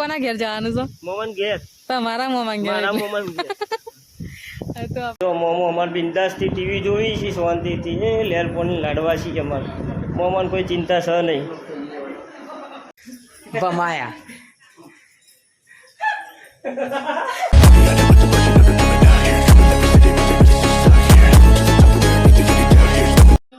કોના ઘેર જવાનું છો? મોમન ઘેર. તમારા મોમન ઘેર. મારા મોમન ઘેર. તો મોમો અમાર બિંદાસથી ટીવી જોઈ છે શાંતિથી. એ લેર ફોન લાડવા છે અમાર. મોમન કોઈ ચિંતા છે નહીં. ભમાયા.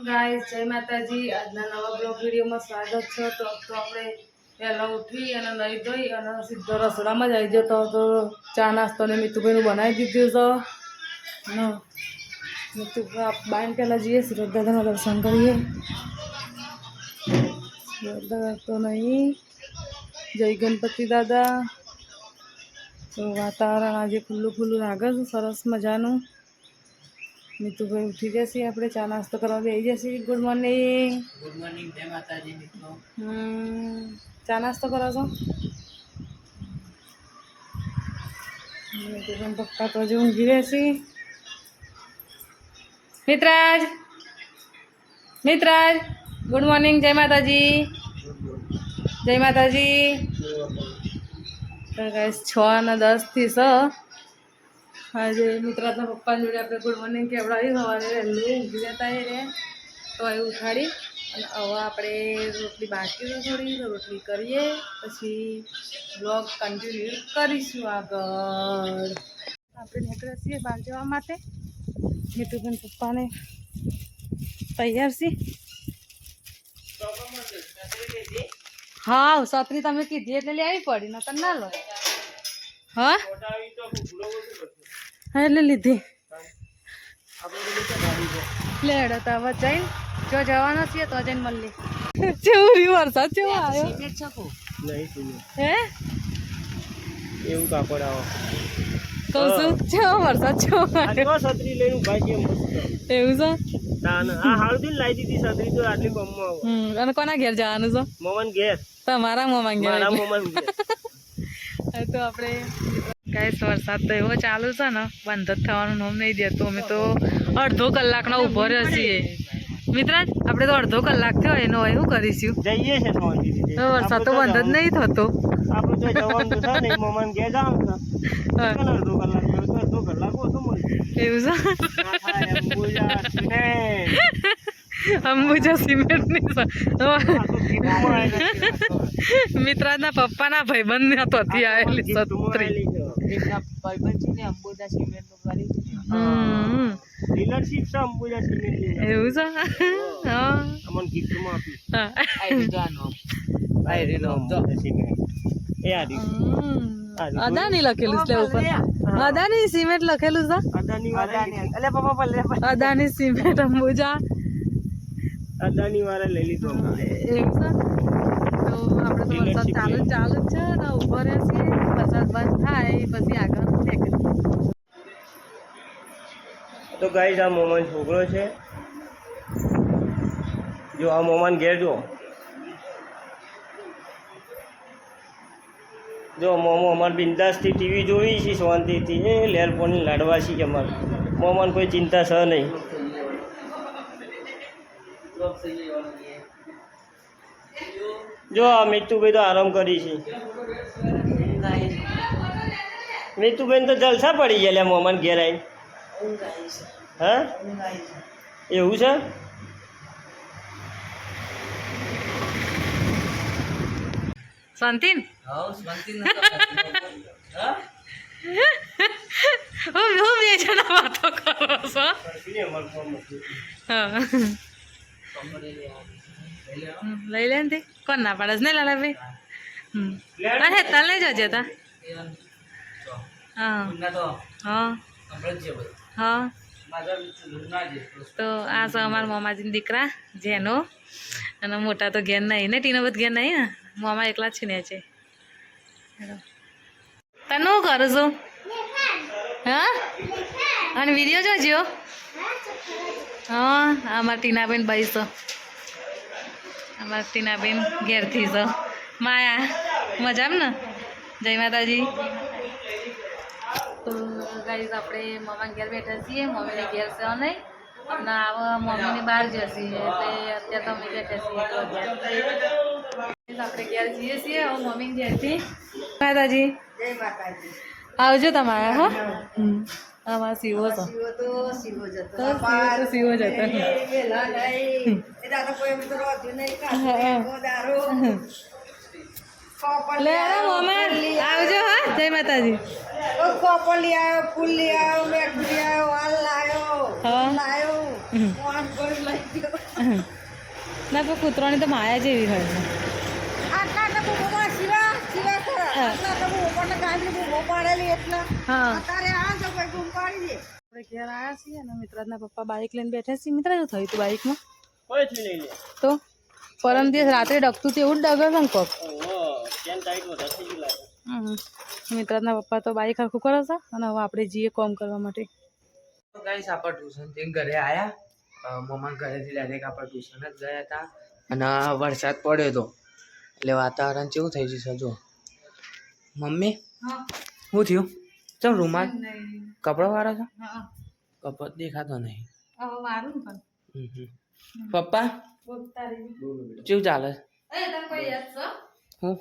ગાઈસ જય માતાજી. આજના નવા બ્લોગ વિડીયોમાં સ્વાગત છે. તો આપણે પહેલાં ઉઠી અને નહીં ધોઈ અને સીધો રસોડામાં જ આવી ગયો તો તો ચા નાસ્તો ને મીતુભાઈનું બનાવી દીધું તો. ને મીતુભાઈ બાઈને પહેલાં જઈએ શ્રદ્ધાના દર્શન કરીએ. શ્રદ્ધા તો નહીં જય ગણપતિ દાદા. તો વાતાવરણ આજે ખુલ્લું ખુલ્લું લાગે છે, સરસ મજાનું. નીતુભાઈ ઉઠી જશે આપણે ચા નાસ્તો કરવા બેસી જશે. ગુડ મોર્નિંગ ગુડ મોર્નિંગ જય માતાજી મિત્રો. હમ, ચા નાસ્તો કરો છો? નીતુભાઈ પપ્પા તો હજુ ઊંઘી રહેશે. મિત્રાજ મિત્રાજ ગુડ મોર્નિંગ જય માતાજી. જય માતાજી. છ અને દસથી છ. આજે મિત્રાના પપ્પા જોડે આપણે ગુડ મોર્નિંગ કેવડાવી સવારે વહેલું ઊંઘી જતા રે તો એ ઉઠાડી અને હવે આપણે રોટલી બાકી તો થોડી રોટલી કરીએ. પછી બ્લોગ કન્ટિન્યુ કરીશું આગળ. આપણે નીકળ્યા છીએ બહાર જવા માટે. મીઠુબેન પપ્પાને તૈયાર છે. હા છત્રી તમે કીધી એટલે આવી પડી નકર ના લો. હા? એટલે લીધી. લેડો તો હવે જઈને જો જવાનો છીએ તો જઈને મળી જેવું રિવર વરસાદ જેવો આવ્યો? હે? એવું કાપડ આવો. કહું છું જેવો વરસાદ જેવો છત્રી લઈને ઊભા છે એવું છે? આ હાલથી લાવી દીધી છત્રી તો આટલી બમમાં હમ અને કોના ઘેર જવાનું છે? મોમન ઘેર. તમારા મોમાં ઘેર મારા. મોમન ઘેર. તો આપણે ગાઈસ વરસાદ તો એવો ચાલુ છે ને બંધ જ થવાનું નામ નહીં દેતો અમે તો અડધો કલાકનો ઊભો રહ્યો છીએ. મિત્ર આપણે તો અડધો કલાક થયો એનો શું કરીશું? જઈએ છે તો વરસાદ તો બંધ જ નહીં થતો. આપણે તો જવાનું છે મમન હા, કેટલો અડધો કલાક થયો? તો અડધો કલાક ઓછો મળી એવું છે. અંબુજા સિમેન્ટની તો આયેલી પપ્પાના આવેલી સત્રી ભાઈબંધ ને અંબુજા સિમેન્ટનું. કરી હમ. ડીલરશીપ છે અંબુજા સિમેન્ટની. એવું છે? તો. અદાની લખેલું છે ઉપર. અદાની સિમેન્ટ લખેલું છે? અદાની વાળા એટલે પપ્પા પર અદાની સિમેન્ટ અંબુજા. અદાની વાળા લઈ લીધું. છે? તો આપણે તો વરસાદ ચાલુ જ ચાલુ જ છે ને ઊભો રહે છે. વરસાદ બંધ થાય પછી આગળ તો ગાઈઝ આ મોમન છોકરો છે. જો આ મોમાન ઘેર જો. જો મોમો અમારે બિંદાસથી ટીવી જોઈ છે શાંતિથી એ લેર ફોન લાડવા છે અમારે. મોમાન કોઈ ચિંતા છે નહીં. જો આ મિતુભાઈ તો આરામ કરી છે. મિતુભાઈ તો જલસા પડી ગયા મોમાન ઘેર હા? એવું છે? ન હું? હું બે જણા વાતો કરો છો? હા. લઈ લે ને તે. કોણ ના પાડે નહીં ને લાલા ભાઈ હમ અરે તને લઈ જજે તા. હા. તો હા જે. તો આ છે અમારા મામાજીના દીકરા જેનો. અને મોટા તો ઘેર નહીં ને ટીનો બધ ઘેર નહીં ને? મામા એકલા જ છે છે તને શું કરું છું? હા? અને વીડિયો જોજો. હા, અમારા ટીનાબેન ભાઈ છે. અમારા ટીનાબેન ઘેરથી છો. માયા મજામ ને? જય માતાજી. તો ગાઈઝ આપણે મમ્મા ઘેર બેઠા છીએ. મમ્મીને ઘેર છે નહીં. અને આવો મમ્મીને બહાર જશે. એટલે અત્યારે તો અમે બેઠા છીએ. આપણે ઘેર જઈએ છીએ? હવે મમ્મી ઘેરથી. માતાજી. જય માતાજી. આવજો તમારે હા. આમાં સીવો તો. સીવો જતો. તો વેલા લે અરે આવજો હા. જય માતાજી. કોપર લઈ આવ્યો ફૂલ લઈ આવ્યો મેઠું લઈ આવ્યો લાયો. લાવ્યો ગયો. ના પણ કૂતરાની તો માયા જેવી હોય છે આટલા તો બહુ શિવા શિવા ખરા આટલા તો બહુ ઉપરને ગાંઠી બહુ પાડેલી એટલે હા અત્યારે આ તો કોઈ ગુમ પાડી દે આપણે ઘેર આવ્યા છીએ અને મિત્રાજના પપ્પા બાઇક લઈને બેઠા છીએ મિત્ર શું થયું હતું બાઇકમાં તો પરમ દિવસ રાત્રે ડગતું એવું જ ડગે ને. મિત્રાજના પપ્પા તો બાઇક હરખું કરો છો અને હવે આપણે જઈએ કોમ કરવા માટે. તો ગાઈસ આપણે ટ્યુશનથી ઘરે આયા. મમ્મા ઘરેથી ડાયરેક્ટ આપણે ટ્યુશન જ ગયા હતા. અને વરસાદ પડ્યો હતો એટલે વાતાવરણ કેવું થઈ જશે જો મમ્મી? શું થયું? ચમ રૂમાલ? કપડો વાળો છો? કપડ દેખાતો નહીં. પપ્પા? કેવું ચાલે? હું?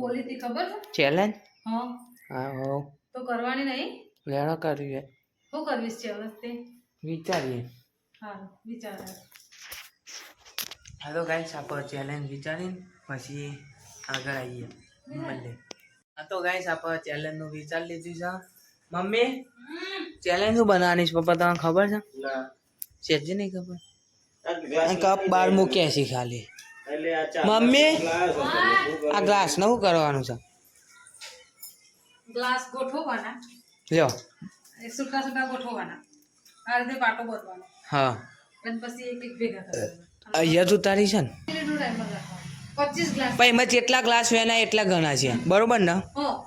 બોલી ખબર છે? ચેલેન્જ હા. હા હો. તો કરવાની નહીં? લેણો કરવી શું કરવીશ છે હવે તે? વિચારીએ. હા વિચાર હેલો ગાઈસ આપણે ચેલેન્જ વિચારીને પછી આગળ આવીએ. મળીએ. તો ગાઈસ આપણે ચેલેન્જનું વિચાર લીધું છે. મમ્મી ચેલેન્જ શું બનાવવાની છે? પપ્પા તમને ખબર છે? ના. સેજી નહીં ખબર? આ glass કપ બાર મૂક્યા છે ખાલી. એટલે આ ચા મમ્મી? glass હતો. હું. આ ગ્લાસ ને શું કરવાનું છે? ગ્લાસ ગોઠવવાના. લ્યો. એ છૂટા છૂટા ગોઠવવાના. આ રીતે પાટો બોલવાનો હા. અને પછી એક એક ભેગા કરવાના. અહીંયા જ ઉતારી છે ને? મિનિટનો ટાઈમર રાખવાનો. પચીસ ગ્લાસ. પણ એમાં જેટલા ગ્લાસ વેના એટલા ઘણા છે. બરોબર ને?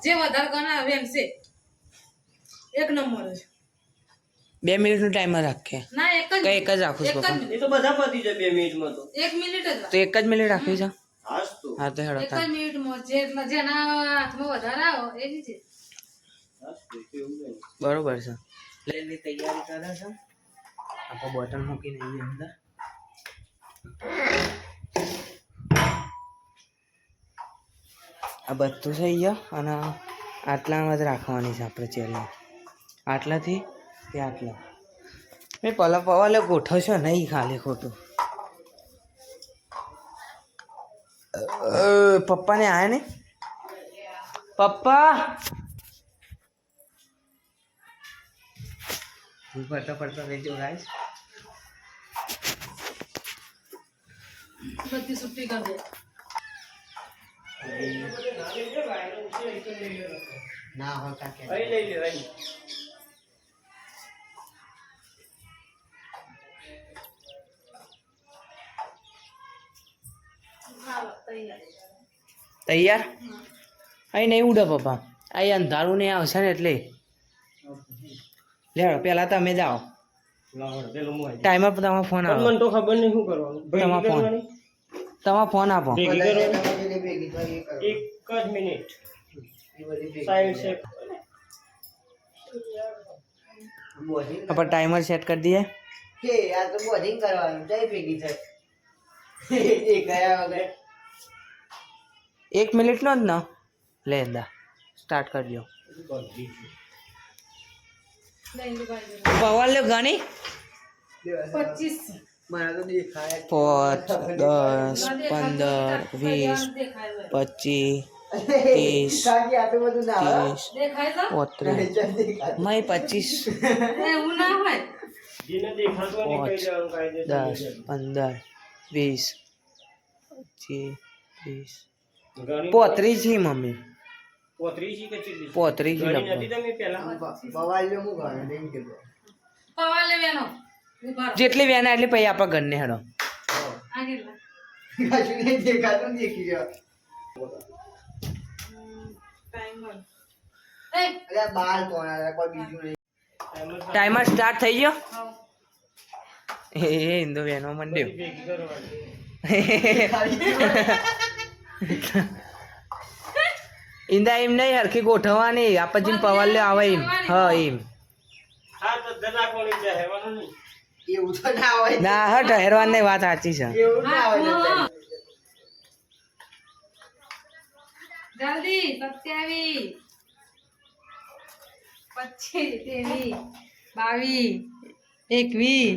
જે વધારે ઘણા આવે એમ છે. એક નંબર છે બે મિનિટનું ટાઈમર રાખીએ. ના એક જ એક જ રાખું છું જ એ તો બધા પતી જાય બે મિનિટમાં તો. એક મિનિટ જ તો એક જ મિનિટ રાખવી છે? હા તો હેડો એક જ. મિનિટમાં જેટલા જેના હાથમાં વધારે આવો છે. તો કેવું નહીં બરોબર છે. પ્લેનની તૈયારી કરે છે. આપણે બોટલ મૂકીને એની અંદર. આ બધું થઈ ગયા અને આટલામાં જ રાખવાની છે આપણે ચેલો આટલાથી કે આટલા? મેં પલા પવાલે ગોઠવશો નહીં ખાલી ખોટું. પપ્પાને આયા ને પપ્પા! હું પડતો પડતો રહેજો ગાઈસ બધી સુટ્ટી કરી દે. ના હોય કાકે લઈ લે અહીં તૈયાર? અહીં નહીં ઉડે પપ્પા. અહીં અંધારું નહીં આવશે ને એટલે. લેડો પેલા તમે જાઓ. ટાઈમર પર તમારો ફોન આવે. મને તો ખબર નહીં શું કરવાનું. તમારો ફોન. કરવાની? તમારો ફોન આપો. ભેગી કરવાની એક જ મિનિટ. સાઈડ છે. આપણે ટાઈમર સેટ કરી દઈએ. કે આ તો બોધિંગ કરવાનું જય ભેગી થાય. એ ગયા વગર. એક મિનિટનો જ ને. લે દા સ્ટાર્ટ કરી દો પવાલ લ્યો ગણી. પચીસ મારા તો દેખાય પાંચ દસ પંદર વીસ પચીસ ત્રીસ ત્રીસ દેખાય તો? પોત્રીસ. મય પચીસ. કાયદેસર દસ પંદર વીસ પચીસ ત્રીસ. પોત્રીસ છે મમ્મી. પોત્રીસ પોત્રીસ પવા લેવાનો. જેટલી વેના એટલી પછી આપણા ઘરને હેડો. ટાઈમર સ્ટાર્ટ થઈ ગયો? એ ઇન્દુ વેનો મંડ્યો ઈંદા એમ નહીં, હરખી ગોઠવવાની. આપણે જેમ પવાલ લે આવે એમ. હા એમ. હા, તો ધના કોણી જાય હેવાનું નહીં. એવું તો ના હોય. ના હા ઠહેરવાની વાત સાચી છે. એવું ના હોય જલ્દી. સત્યાવી પચીસ તેવી બાવીસ એકવી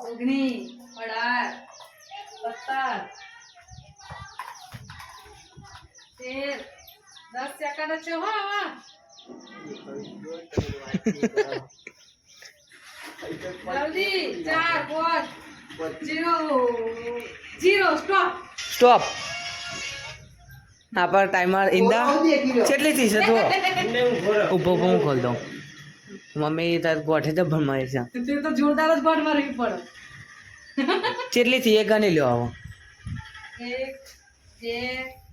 ઓગણીસ અઢાર સત્તર તેર. દસ સેકન્ડ છે હો. જલ્દી ચાર પાંચ જીરો જીરો સ્ટોપ. સ્ટોપ. આ પર ટાઈમર ઇંદા કેટલી થઈ છે તો ઊભો ઊભો ઊભો ઊભો હું ખોલ દઉં. મમ્મી તાર ગોઠે તો ભમાય છે. તે તો જોરદાર જ ભણ મારવી પડે. કેટલી થઈ એ ગણી લ્યો આવો. એક બે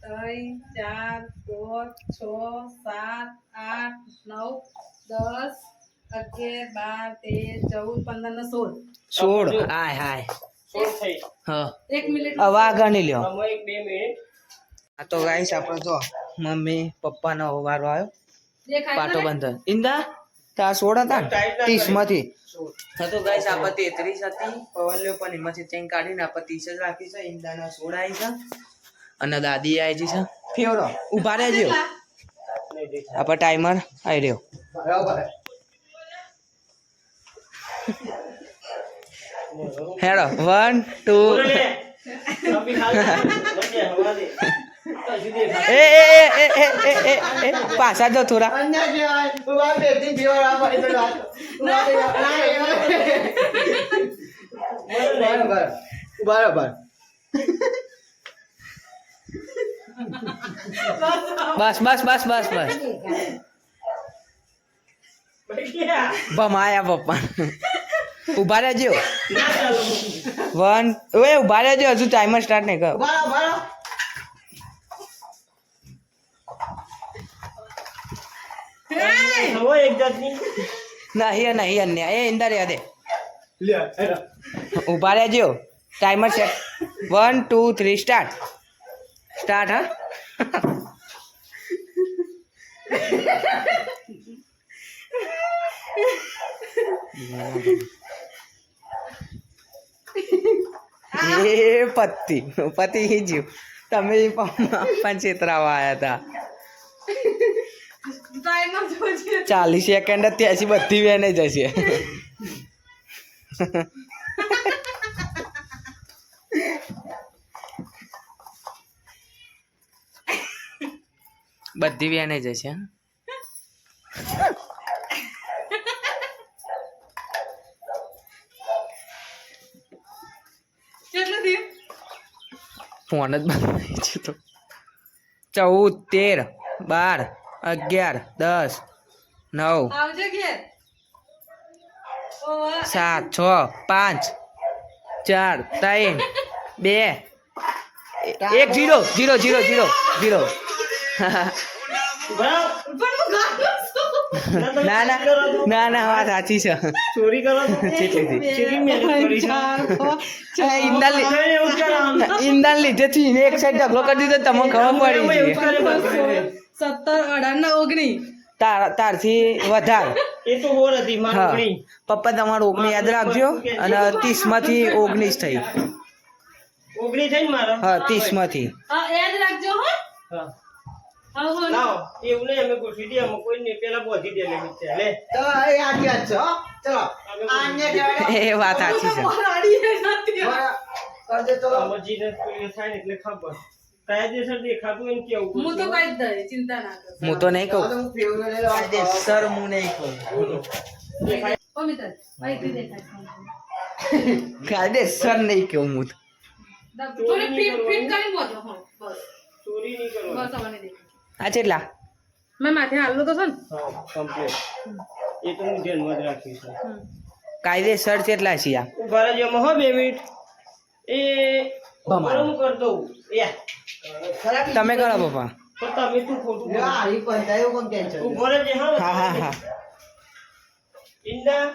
ત્રણ ચાર પાંચ છ સાત આઠ નવ દસ અગિયાર બાર તેર ચૌદ પંદર ને સોળ. સોળ? હાય હાય. હા. એક મિનિટ. હવે આ ગણી લ્યો. આમાં એક બે મિનિટ. આ તો ગાઈસ આપણે જો મમ્મી પપ્પાનો વારો આવ્યો. દેખાય પાટો તને? બંધ. ઇંદા તાર સોળ હતા ત્રીસ. માંથી. તો ગાઈસ આપણે તેત્રીસ હતી. પવલ્યો પણ એમાંથી ચેન કાઢીને આપણે ત્રીસ જ રાખી છે. ઈંડાના સોળ આવી છે. અને દાદી આવી છે. ફેવરો. ઊભા રહેજો. આપણે ટાઈમર આવી રહ્યો. હેડો વન ટુ. એ એ એ એ એ એ એ એ પાછા જો થોડા. બરાબર બસ બસ બસ બસ બસ. ભમાયા પપ્પા. ઊભા રહેજો. વન ઓએ ઊભા રહેજો. હજુ ટાઈમર સ્ટાર્ટ નહીં કર. ના હિયર ના હિયર ને એ ઇંદર યાદે ઊભા રહેજો. Timer set one two three start start હા? Yeah. એ પતિ પતિ જીવ તમે પણ છેતરાવા આવ્યા હતા. ચાલીસ સેકન્ડ ત્યાંથી બધી વેને જશે. બધી વેને જશે ફોન જ બંધ તો. ચૌદ તેર બાર અગિયાર દસ નવ. સાત છ પાંચ ચાર ત્રણ બે. એક zero zero zero zero zero બરાબર. પણ હું ગાળું છું. ના ના. ના ના વાત સાચી છે. ચોરી કરો. ઈંડા લીધે થી એને એક સાઈડ ઢગલો કરી દીધો તમને ખબર પડી સત્તર અઢાર ના ઓગણી. તાર તારથી વધાર. એ તો હોર હતી મારી પપ્પા તમારું ઓગણી યાદ રાખજો. અને ત્રીસમાંથી ઓગણીસ થઈ. ઓગણી થઈ મારા? હા ત્રીસમાંથી યાદ રાખજો હો. લાવો. એવું નહીં કેવું હું તો કઈ દે ચિંતા ના કેવું હું તો ચોરી નહીં કરો આ કેટલા મેં માથે હાલનું તો છે ને? હા કમ્પ્લીટ એ તો હું ધ્યાનમાં જ રાખીશ. હમ. કાયદેસર કેટલા છે આ? ઊભા રહેજો હો બે મિનિટ. એ. હું કરી દઉં. યા તમે કરો પપ્પા. તમે તું ખોટું ઊભો રહેજે હા. હા હા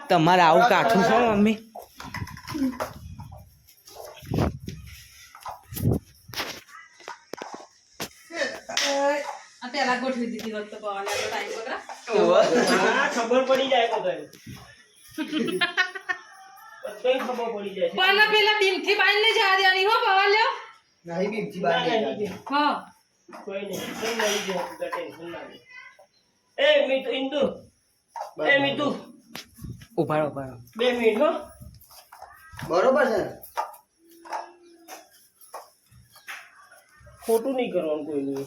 તમારે આવું કાઠું છે મમ્મી? પેલા ગોઠવી દીધી વખત ખબર પડી જાય તો મિતુ બે મિનિટ હો. બરોબર છે. ખોટું નહીં કરવાનું કોઈ નહીં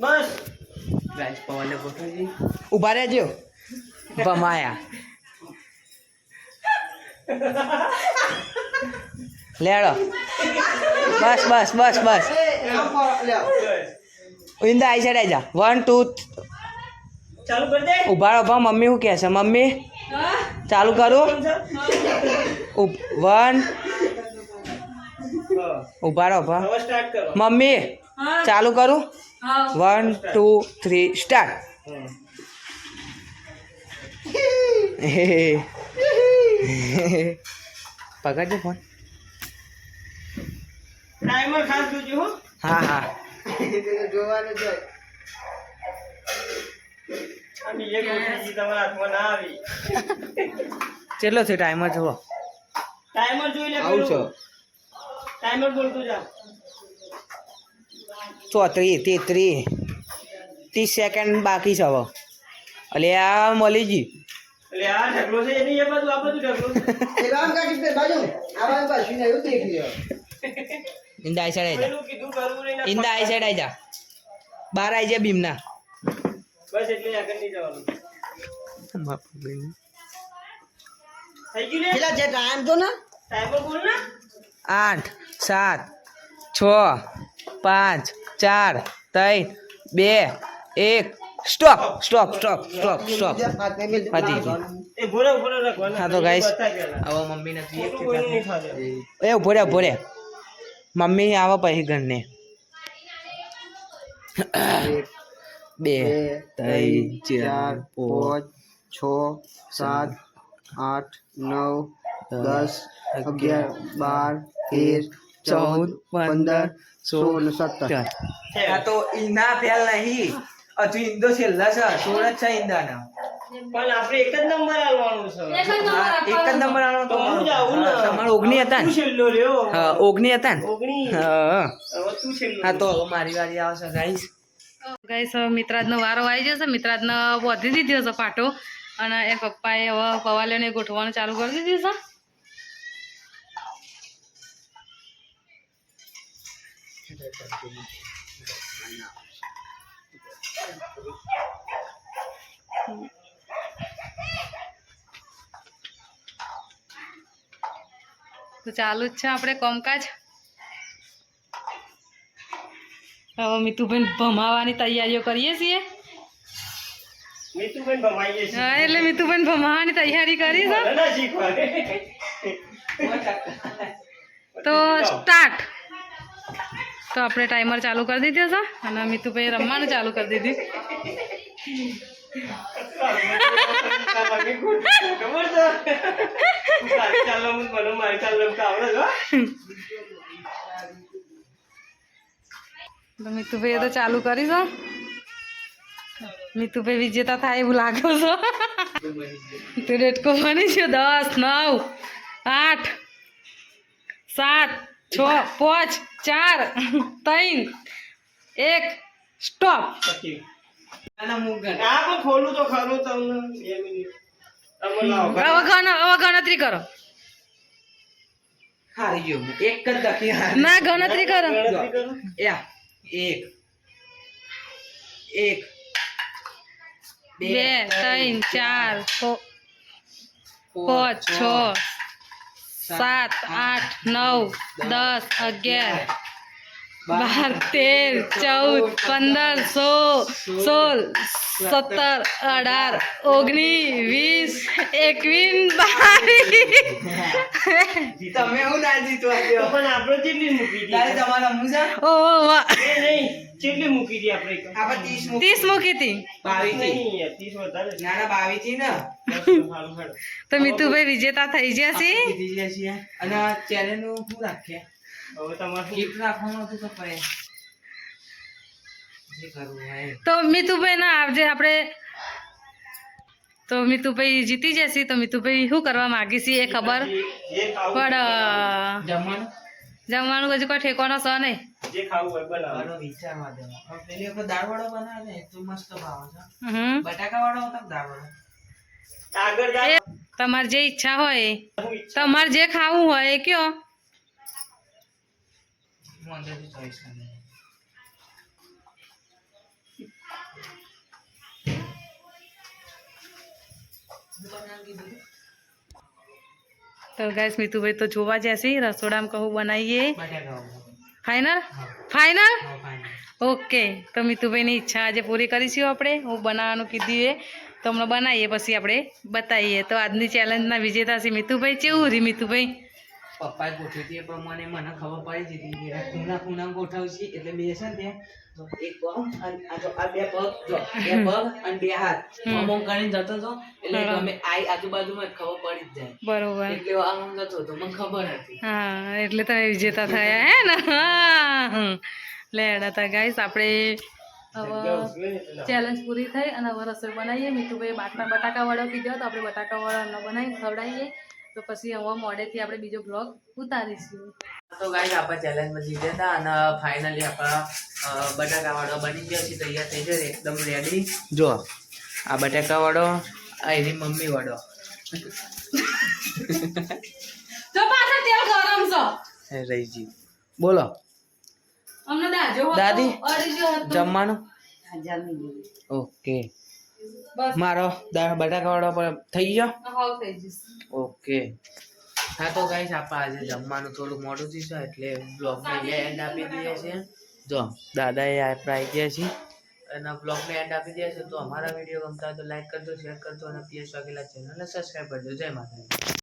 બસ બસ ગોઠવજી ઊભા રહેજો. ભમાયા. લેડો. બસ બસ બસ બસ. ઉંદા. ઇંદા આઈ સાઈડ જા. વન ટુ ચાલુ કરી દે. ઊભા રહો ભા મમ્મી શું કહે છે? મમ્મી ચાલુ કરું? વન. ઊભા રહો ભા હવે સ્ટાર્ટ કરો. મમ્મી ચાલુ કરું? One two three start. પકડજો phone. Timer ખાસ જોજો હા. હા જોવાનું છે. કેટલો છે ટાઈમર જુઓ. ટાઈમર જોઈ લે આવું છો. ટાઈમર બોલતો જા. ચોત્રીસ તેત્રીસ ત્રીસ સેકન્ડ બાકી છે હવે. એટલે આ મળી ગઈ એટલે આ ઢગલો છે એ એ બધું આ બધું ઢગલો એ રામ કાકી બે બાજુ. આ બાજુ પાછું ને એવું દેખ લ્યો ઇંદા આઈ સાઈડ આઈ જા ઇંદા આઈ સાઈડ આઈ જા. બાર આઈ જા ભીમના. બસ એટલે આગળ નહીં જવાનું. થઈ ગયું ને? પેલા જે ટાઈમ તો ને? ટાઈમર બોલ ને. આઠ. સાત છ પાંચ ચાર ત્રણ બે એક. Stop stop stop stop stop રાખવાનું હા તો ગાઈશ. હવે મમ્મીને. એ ઊભો રે ઊભો રે મમ્મી આવે પછી ઘરને. બે ત્રણ ચાર પાંચ છ સાત આઠ નવ દસ અગિયાર બાર તેર ચૌદ પંદર સોળ સત્તર. આ તો ઈંધા ફેલ નહીં. હજુ ઈંદો છેલ્લા છે સોળ જ છે ઈંડાના. પણ આપણે એક જ નંબર આલવાનું છે. એક જ નંબર હા, એક જ આપવાનો. નંબર આનો તો હું જ ને. તમારો ઓગણી હતા ને? છેલ્લો રહ્યો. હા ઓગણી હતા ને? ઓગણી. હા તું છેલ્લો હા તો મારી વારી આવશે ગાઈસ. ગાઈસ હવે મિત્રાજનો વારો આવી જશે. મિત્રાજને વધી દીધો છે પાટો. અને એ પપ્પાએ હવે પવાલીઓને ગોઠવવાનું ચાલુ કરી દીધું છે. તો ચાલુ જ છે આપણે કોમકાજ? હવે મિતુબેન ભમાવાની તૈયારીઓ કરીએ છીએ. હા એટલે મિતુબેન ભમાવાની તૈયારી કરી છે તો સ્ટાર્ટ તો આપણે ટાઈમર ચાલુ કરી દીધો છે. અને મિતુભાઈ રમવાનું ચાલુ કરી દીધું. મીતુભાઈએ તો ચાલુ કરી છો. મિતુભાઈ વિજેતા થાય એવું લાગે છો. તું ડેટકો બની છે દસ, નવ, આઠ, સાત, છ, પાંચ. ચાર ત્રણ એક સ્ટોપ ખોલું તો ખરું તમને હવે ગણતરી કરો. એક જ ના ગણતરી કરો. ગણતરી કરો. યા એક એક બે ત્રણ ચાર છ પાંચ છ સાત આઠ નવ દસ અગિયાર બાર તેર ચૌદ પંદર સો સોળ સત્તર અઢાર ઓગણીસ વીસ એકવીસ બાવીસ. તમે હું ના જીતો પણ આપણે કેટલી મૂકી તમારા મુસા ઓ વાહ. નહીં. કેટલી મૂકી હતી આપણે આપણે ત્રીસ મૂકી ત્રીસ મૂકી હતી? બાવીસથી વધારે છે. ના ના બાવીસથી ને? સારું, સારું. તો મિતુભાઈ વિજેતા થઈ ગયા છે જીતી ગયા છીએ. અને ચેનલનું શું રાખીએ? હવે તમારે ગિફ્ટ રાખવાનું હતું તો કરવું તો મિતુભાઈ ના આવજે આપણે તો મિતુભાઈ જીતી જશે તો મિતુભાઈ શું કરવા માંગી છે એ ખબર? પણ જમવાનું? જમવાનું હજી કોઈ ઠેકોનો છે નહીં. જે ખાવું હોય બનાવો. આનો વિચારવા દેવા પેલી વખત દાળ વડો બનાવે ને તો મસ્ત ભાવે છે. બટાકા વાળો હતો દાળ વડો આગળ એ જા તમારે જે ઈચ્છા હોય તમારે જે ખાવું હોય એ કયો. હું અંદરથી ચોઈસ કરી તો ગાઈસ મિતુભાઈ તો જોવા જશે. રસોડામાં કહું બનાવીએ. Final final final final okay તો મિતુભાઈની ઈચ્છા આજે પૂરી કરીશું આપણે. હું બનાવવાનું કીધું એ. તો હમણાં બનાવીએ પછી આપણે બતાવીએ. તો આજની ચેલેન્જના વિજેતા છે મીતુભાઈ કેવું રી મિતુભાઈ પપ્પાએ ગોઠવી હતી એ પ્રમાણે મને ખબર પડી જતી ખૂણા ખૂણા ગોઠવશે. એટલે બેસે ને ત્યાં હતો હતો મને ખબર હતી હા, એટલે તમે વિજેતા થયા હે ને? લેડા તા, ગાઈસ, આપણે ચેલેન્જ પૂરી થઈ અને હવે રસોઈ બનાવીએ. મીઠુભાઈ બાટલા બટાકા વડો કીધો તો આપણે બટાકા વડા ન બનાવી ખવડાવીએ. તો પછી હવે મોડેથી આપણે બીજો બ્લોગ ઉતારીશું. તો ગાઈસ આપણે ચેલેન્જમાં જીત્યા હતા અને ફાઇનલી આપણા બટાકાવાળો બની ગયો છે તૈયાર થઈ ગયો છે, એકદમ રેડી જો આ બટાકાવાળો આ એની મમ્મી વાળો તો પાછળ તેલ ગરમ છે. રહીજી બોલો. અમને દાજો દાદી? જમવાનું? ઓકે. બસ મારો દા- બટાકા વાળો પણ થઈ ગયો? ઓકે. હા તો ગાઈસ આપણે આજે જમવાનું થોડું મોડું થયું છે એટલે બ્લોગને એન્ડ આપી દઈએ છીએ. જો દાદાએ આપણે આવી ગયા છીએ અને બ્લોગને એન્ડ આપી દઈએ છીએ. તો અમારા વીડિયો ગમતા હોય તો લાઈક કરજો શેર કરજો અને પીએસ વાઘેલા ચેનલને સબસ્ક્રાઈબ કરજો. જય માતાજી.